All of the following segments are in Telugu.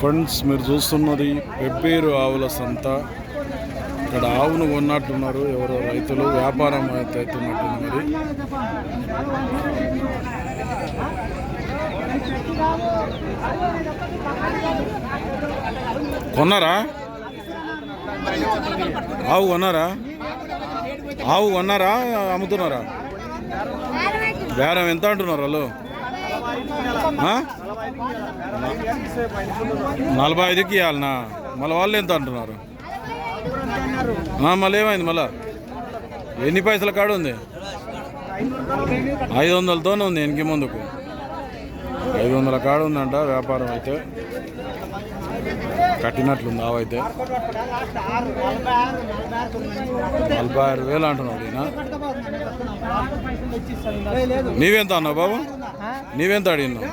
ఫ్రెండ్స్ మీరు చూస్తున్నది పెబ్బేరు ఆవుల సంత. ఇక్కడ ఆవును కొన్నట్టున్నారు ఎవరో రైతులు వ్యాపారం అయితే అవుతున్నట్టుంది మరి. కొన్నారా? ఆవు కొన్నారా? ఆవు కొన్నారా? అమ్ముతున్నారా? బేరం ఎంత అంటున్నారు వాళ్ళు? నలభై ఐదుకి ఇవ్వాలనా? మళ్ళీ వాళ్ళు ఎంత అంటున్నారు? మళ్ళీ ఏమైంది మళ్ళా? ఎన్ని పైసల కాడుంది ఐదు వందలతోనే ఉంది ఎనికి ముందుకు. ఐదు వందల కాడ ఉందంట వ్యాపారం అయితే. కట్టినట్లుంది ఆవైతే నలభై ఆరు వేలు అంటున్నావు ఈయన. నీవెంత అన్నావు బాబు? నీవెంత అడిగినావు?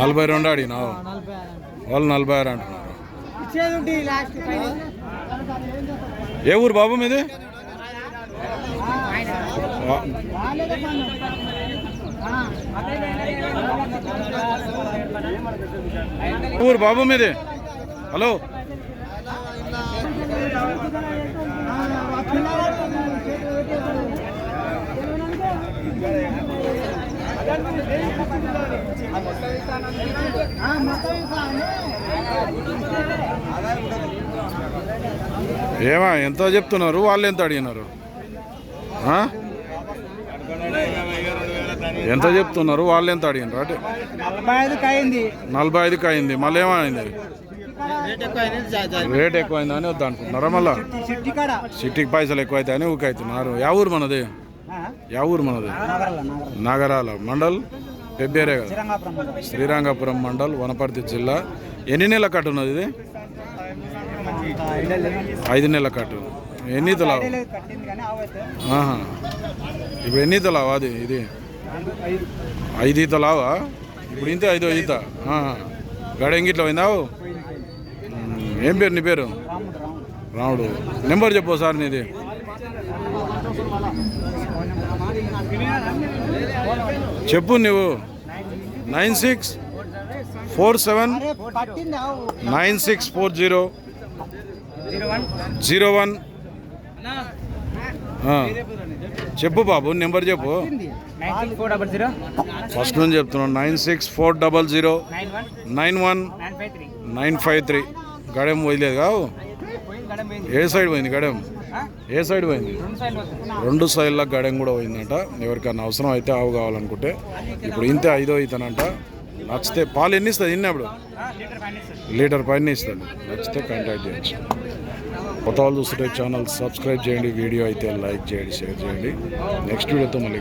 నలభై రెండు అడిగినావు. వాళ్ళు నలభై ఆరు అంటున్నారు. ఏ ఊరు బాబు మీది? ఊరు బాబు మీది? హలో? ఏమా ఎంత చెప్తున్నారు వాళ్ళు ఎంత అడిగినారు? ఆ? ఎంత చెప్తున్నారు? వాళ్ళు ఎంత అడిగినారు? అంటే. నలభై ఐదుకి అయింది. నలభై ఐదుకి అయింది. మళ్ళీ ఏమైంది? రేట్ ఎక్కువ ఎక్కువైంది అని వద్దు అనుకుంటున్నారా మళ్ళా సిటీకి పైసలు ఎక్కువైతే అని ఊకైతున్నారు. యా ఊరు మనది? యా ఊరు మనది? నగరాల నగరం నాగరాల మండల్? పెబ్బేరే కదా? శ్రీరంగాపురం మండల్. వనపర్తి జిల్లా. ఎన్ని నెలల కట్టు ఉన్నది ఇది? ఐదు నెలల కట్టు. ఎన్ని తలావు. ఇప్పుడు ఎన్ని తలావా అది ఇది? ఐదు ఈత లావా? ఇప్పుడు ఇంతే ఐదో ఈత. ఆహా. గడ ఎంగిట్లో పోయిందావు? ఏం పేరు నీ పేరు? రాముడు. నెంబర్ చెప్పు సార్ నీది. చెప్పు నువ్వు nine six four seven nine six four zero zero one. Zero one చెప్పు బాబు నెంబర్ చెప్పు. ఫస్ట్ నుంచి చెప్తున్నాను nine six four double zero nine one nine five three. గడెం పోయలేదు కావు? ఏ సైడ్ పోయింది గడెం? ఏ సైడ్ పోయింది? రెండు సైడ్ల గడెం కూడా పోయిందంట. ఎవరికైనా అవసరం అయితే ఆవు కావాలనుకుంటే. ఇప్పుడు ఇంతే ఐదో అవుతానంట నచ్చితే పాలు ఎన్ని ఇస్తుంది? ఇన్నప్పుడు లీటర్ లీటర్ పైన ఇస్తుంది. నచ్చితే కాంటాక్ట్ చేయొచ్చు. కొత్త వాళ్ళు చూస్తుంటే ఛానల్ సబ్స్క్రైబ్ చేయండి వీడియో అయితే లైక్ చేయండి షేర్ చేయండి. నెక్స్ట్ వీడియోతో మళ్ళీ